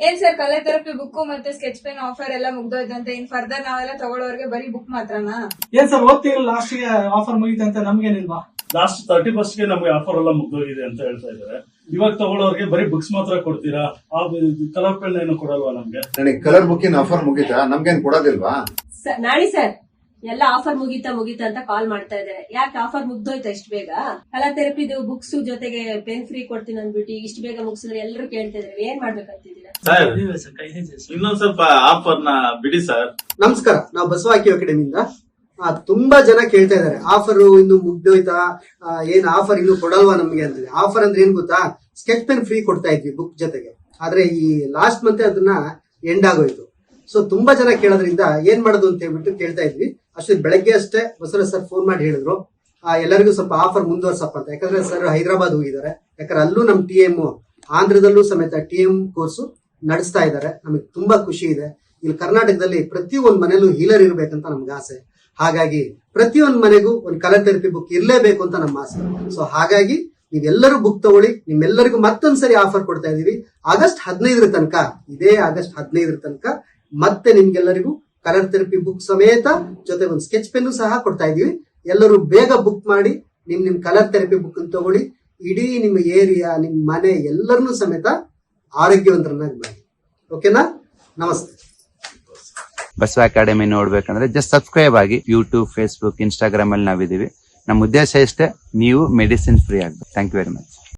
ಏನ್ sir colour therapy book ಮತ್ತೆ sketch pen offer ಎಲ್ಲ ಮುಗ್ದೋಯ್ತಂತೆ ಇನ್ ಫರ್ದರ್ ನಾವೆಲ್ಲ ತಗೊಳ್ಳೋರ್ಗೆ ಬರೀ ಬುಕ್ ಮಾತ್ರನಾ? ಏನ್ ಸರ್ ಓದ್ತಿರಲ್ಲ ಲಾಸ್ಟ್ಗೆ ಆಫರ್ ಮುಗಿತಂತೆ ನಮ್ಗೇನಿಲ್ವಾ? ಲಾಸ್ಟ್ ತರ್ಟಿ ಫಸ್ಟ್ಗೆ ನಮ್ಗೆ ಆಫರ್ ಎಲ್ಲ ಮುಗ್ದೋಗಿದೆ ಅಂತ ಹೇಳ್ತಾ ಇದಾರೆ ಇವಾಗ ತಗೊಳ್ಳೋರ್ಗೆ ಬರೀ ಬುಕ್ಸ್ ಮಾತ್ರ ಕೊಡ್ತೀರಾ? ಆ ಕಲರ್ ಪೆನ್ ಏನು ಕೊಡಲ್ವಾ ನಮ್ಗೆ? ನನಗೆ ಕಲರ್ ಬುಕ್ಕಿನ ಆಫರ್ ಮುಗಿತಾ? ನಮ್ಗೇನ್ ಕೊಡೋದಿಲ್ವಾ? ನಾಳೆ ಸರ್. ಎಲ್ಲ ಆಫರ್ ಮುಗೀತಾ ಮುಗೀತಾ ಅಂತ ಕಾಲ್ ಮಾಡ್ತಾ ಇದ್ದಾರೆ. ಯಾಕೆ ಆಫರ್ ಮುಗ್ದೋಯ್ತಾ ಇಷ್ಟು ಬೇಗ? ಕಲಾ ಥೆರಪಿದು ಬುಕ್ಸ್ ಜೊತೆಗೆ ಪೆನ್ ಫ್ರೀ ಕೊಡ್ತೀನಿ ಅಂದ್ಬಿಟ್ಟು ಇಷ್ಟು ಬೇಗ ಮುಗಿಸಿದ್ರೆ ಎಲ್ಲರೂ ಕೇಳ್ತಾ ಇದಾರೆ ಏನ್ ಮಾಡ್ಬೇಕಂತಿದ್ದೀರಾ? ಸರ್ ಇನ್ನೊಂದ್ ಸ್ವಲ್ಪ ಆಫರ್ನ ಬಿಡಿ ಸರ್. ನಮಸ್ಕಾರ ನಾವು ಬಸವಾಕಿ ಅಕಾಡೆಮಿಯಿಂದ ಆ, ತುಂಬಾ ಜನ ಕೇಳ್ತಾ ಇದ್ದಾರೆ. ಆಫರ್ ಇನ್ನು ಮುಗ್ದೋಯ್ತಾ ಆ, ಏನ್ ಆಫರ್ ಇನ್ನು ಕೊಡಲ್ವಾ ನಮ್ಗೆ ಅಂತ. ಆಫರ್ ಅಂದ್ರೆ ಏನ್ ಗೊತ್ತಾ? ಸ್ಕೆಚ್ ಪೆನ್ ಫ್ರೀ ಕೊಡ್ತಾ ಇದ್ವಿ ಬುಕ್ ಜೊತೆಗೆ. ಆದ್ರೆ ಈ ಲಾಸ್ಟ್ ಮಂತ್ ಅದನ್ನ ಎಂಡ್ ಆಗೋಯ್ತು. ಸೊ ತುಂಬಾ ಜನ ಕೇಳೋದ್ರಿಂದ ಏನ್ ಮಾಡೋದು ಅಂತ ಹೇಳ್ಬಿಟ್ಟು ಕೇಳ್ತಾ ಇದ್ವಿ. ಅಷ್ಟೇ ಬೆಳಗ್ಗೆ ಅಷ್ಟೇ ಬಸವರಾಜ್ ಸರ್ ಫೋನ್ ಮಾಡಿ ಹೇಳಿದ್ರು. ಆ, ಎಲ್ಲರಿಗೂ ಸ್ವಲ್ಪ ಆಫರ್ ಮುಂದುವರ್ಸಪ್ಪ ಅಂತ. ಯಾಕಂದ್ರೆ ಸರ್ ಹೈದರಾಬಾದ್ ಹೋಗಿದ್ದಾರೆ. ಯಾಕಂದ್ರೆ ಅಲ್ಲೂ ನಮ್ಮ ಟಿ ಎಂ ಆಂಧ್ರದಲ್ಲೂ ಸಮೇತ ಟಿ ಎಂ ಕೋರ್ಸು ನಡೆಸ್ತಾ ಇದ್ದಾರೆ. ನಮಗೆ ತುಂಬಾ ಖುಷಿ ಇದೆ. ಇಲ್ಲಿ ಕರ್ನಾಟಕದಲ್ಲಿ ಪ್ರತಿಯೊಂದು ಮನೆಯಲ್ಲೂ ಹೀಲರ್ ಇರಬೇಕಂತ ನಮ್ಗೆ ಆಸೆ. ಹಾಗಾಗಿ ಪ್ರತಿಯೊಂದು ಮನೆಗೂ ಒಂದು ಕಲರ್ ಥೆರಪಿ ಬುಕ್ ಇರಲೇಬೇಕು ಅಂತ ನಮ್ಮ ಆಸೆ. ಸೊ ಹಾಗಾಗಿ ನೀವೆಲ್ಲರೂ ಬುಕ್ ತಗೊಳ್ಳಿ. ನಿಮ್ಮೆಲ್ಲರಿಗೂ ಮತ್ತೊಂದ್ಸರಿ ಆಫರ್ ಕೊಡ್ತಾ ಇದೀವಿ. ಆಗಸ್ಟ್ ಹದಿನೈದರ ತನಕ ಇದೇ ಆಗಸ್ಟ್ ಹದಿನೈದರ ತನಕ ಮತ್ತೆ ನಿಮ್ಗೆಲ್ಲರಿಗೂ ಕಲರ್ ಥೆರಪಿ ಬುಕ್ ಸಮೇತ ಜೊತೆ ಒಂದು ಸ್ಕೆಚ್ ಪೆನ್ನು ಸಹ ಕೊಡ್ತಾ ಇದೀವಿ ಎಲ್ಲರೂ ಬೇಗ ಬುಕ್ ಮಾಡಿ, ನಿಮ್ ನಿಮ್ ಕಲರ್ ಥೆರಪಿ ಬುಕ್ ತಗೊಳ್ಳಿ. ಇಡೀ ನಿಮ್ಮ ಏರಿಯಾ ನಿಮ್ಮ ಮನೆ ಎಲ್ಲರನ್ನೂ ಸಮೇತ ಆರೋಗ್ಯವಂತರನ್ನಾಗಿ ಮಾಡಿ. ಓಕೆನಾ ನಮಸ್ತೆ. ಬಸವ ಅಕಾಡೆಮಿ ನೋಡ್ಬೇಕಂದ್ರೆ ಜಸ್ಟ್ ಸಬ್ಸ್ಕ್ರೈಬ್ ಆಗಿ ಯೂಟ್ಯೂಬ್ ಫೇಸ್ಬುಕ್ ಇನ್ಸ್ಟಾಗ್ರಾಮ್ ಅಲ್ಲಿ ನಾವಿದೀವಿ ನಮ್ಮ ಉದ್ದೇಶ ಇಷ್ಟೇ, ನೀವು ಮೆಡಿಸಿನ್ ಫ್ರೀ ಆಗ್ಬೇಕು. Thank you very much